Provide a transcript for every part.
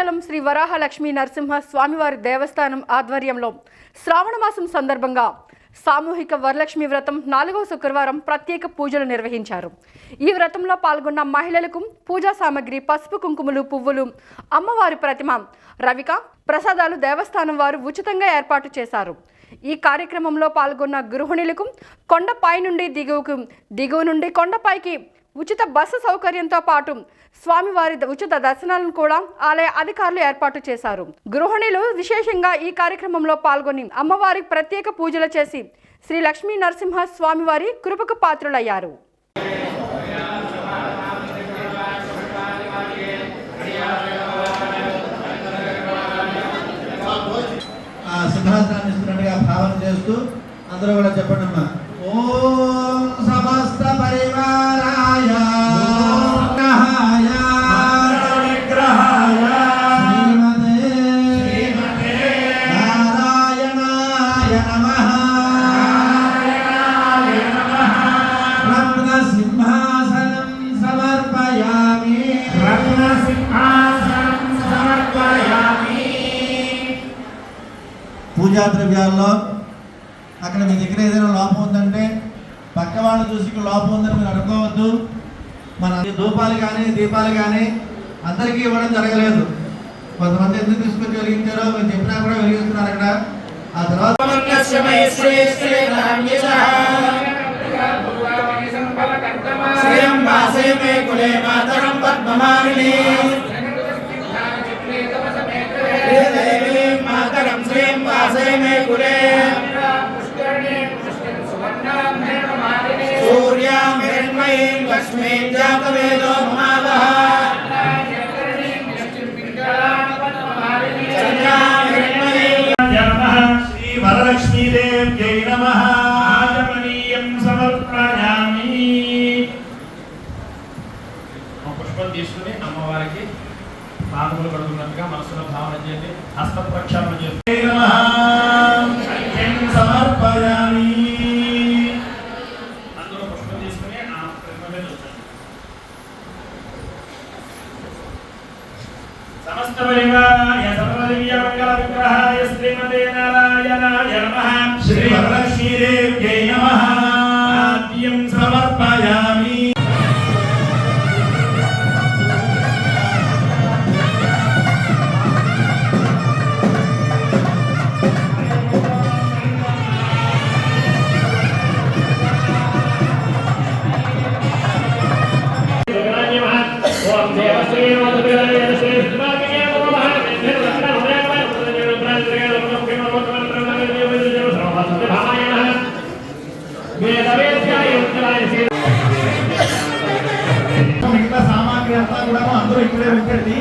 శ్రీశైలం శ్రీ వరాహలక్ష్మి నరసింహ స్వామివారి దేవస్థానం ఆధ్వర్యంలో శ్రావణ మాసం సందర్భంగా సామూహిక వరలక్ష్మి వ్రతం నాలుగవ శుక్రవారం ప్రత్యేక పూజలు నిర్వహించారు. ఈ వ్రతంలో పాల్గొన్న మహిళలకు పూజా సామగ్రి పసుపు కుంకుమలు పువ్వులు అమ్మవారి ప్రతిమ రవిక ప్రసాదాలు దేవస్థానం వారు ఉచితంగా ఏర్పాటు చేశారు. ఈ కార్యక్రమంలో పాల్గొన్న గృహిణులకు కొండపై నుండి దిగువకు దిగువ నుండి కొండపైకి ఉచిత బస్సు సౌకర్యంతో పాటు స్వామివారి ద- ఉచిత దర్శనాలను కూడా ఆలయ అధికారులు ఏర్పాటు చేశారు. గృహిణులు విశేషంగా ఈ కార్యక్రమంలో పాల్గొని అమ్మవారికి ప్రత్యేక పూజలు చేసి శ్రీ లక్ష్మీ నరసింహ స్వామివారి కృపకు పాత్రులయ్యారు. భావన చేస్తూ అందరూ కూడా చెప్పండి అమ్మా పూజా ద్రవ్యాల్లో అక్కడ మీ దగ్గర ఏదైనా లోపం ఉందంటే పక్క వాళ్ళు చూసి ఇక్కడ లోపం ఉందని మీరు అనుకోవద్దు. మన ధూపాలు కానీ దీపాలు కానీ అందరికీ ఇవ్వడం జరగలేదు. కొంతమంది ఎందుకు తీసుకొని వెలిగించారో మీరు చెప్పినా కూడా వెలిగిస్తున్నారు అక్కడ. ఆ తర్వాత శ్రియం వాసే మే కులే మాతరం పద్మమాలిని. సమర్పయామి. ఒక పుష్పం తీసుకుని అమ్మవారికి పాదములు కడుతున్నట్టుగా మనసులో భావన చేయండి హస్త ప్రక్షాళన చేస్తే సమస్త పరివారాయ సర్వదివ్య మంగళ విగ్రహాయ శ్రీమతే నారాయణాయ నమః. శ్రీ వరలక్ష్మీదేవ్యై నమః. ఆద్యం సమర్పయామి మిగతా సామాగ్రి అంతా కూడా అందరూ ఇక్కడే ఉంచండి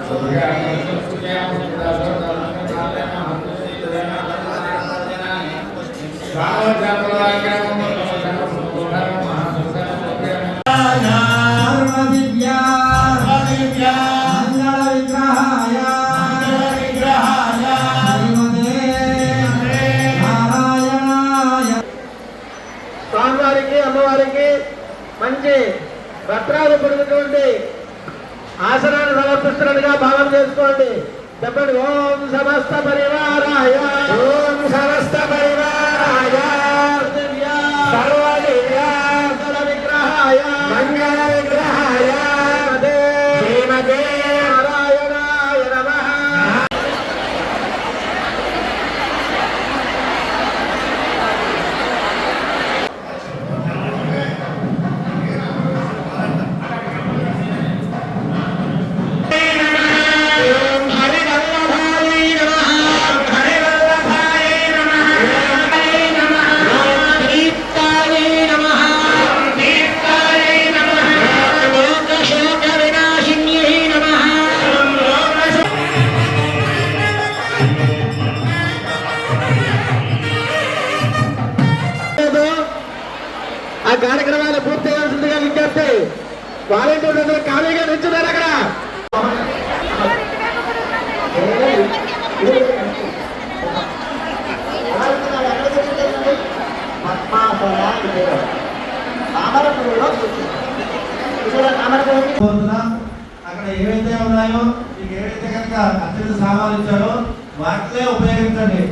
సర్వదివ్యా స్వామివారికి అమ్మవారికి మంచి వస్త్రాలు పడినటువంటి ఆసనాన్ని సమర్పిస్తున్నట్టుగా భావన చేసుకోండి. చెప్పండి ఓం సమస్త పరివారాయ ఆ కార్యక్రమాలు పూర్తి చేయాల్సిందిగా విజ్ఞప్తి. వాలంటీర్లు అందరూ ఖాళీగా నిల్చున్నారు అక్కడ. అక్కడ ఏవైతే ఉన్నాయో మీకు ఏవైతే కనుక అత్యంత సామాన్లు ఇచ్చారో వాటినే ఉపయోగించండి.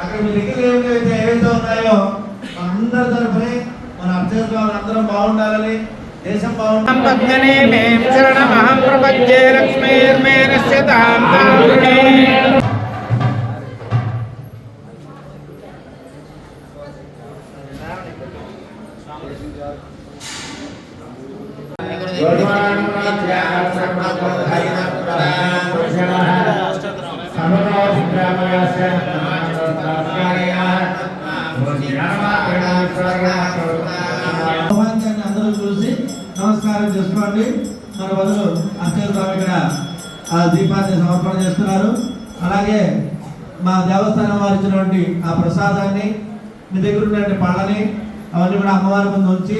అక్కడ మీ దగ్గర ఏవైతే ఏవైతే ఉన్నాయో అందరి తరఫునే అందరం బాగుండాలని దేశం బాగుండాలి మేం శరణమహం లక్ష్మీర్మే నశ్యతాం నమస్కారం చేసుకోండి. మన బదులు అక్షయ స్వామి ఇక్కడ ఆ దీపాన్ని సమర్పణ చేస్తున్నారు. అలాగే మా దేవస్థానం వారు ఇచ్చినటువంటి ఆ ప్రసాదాన్ని మీ దగ్గర ఉన్నటువంటి పళ్ళని అవన్నీ కూడా అమ్మవారి ముందు ఉంచి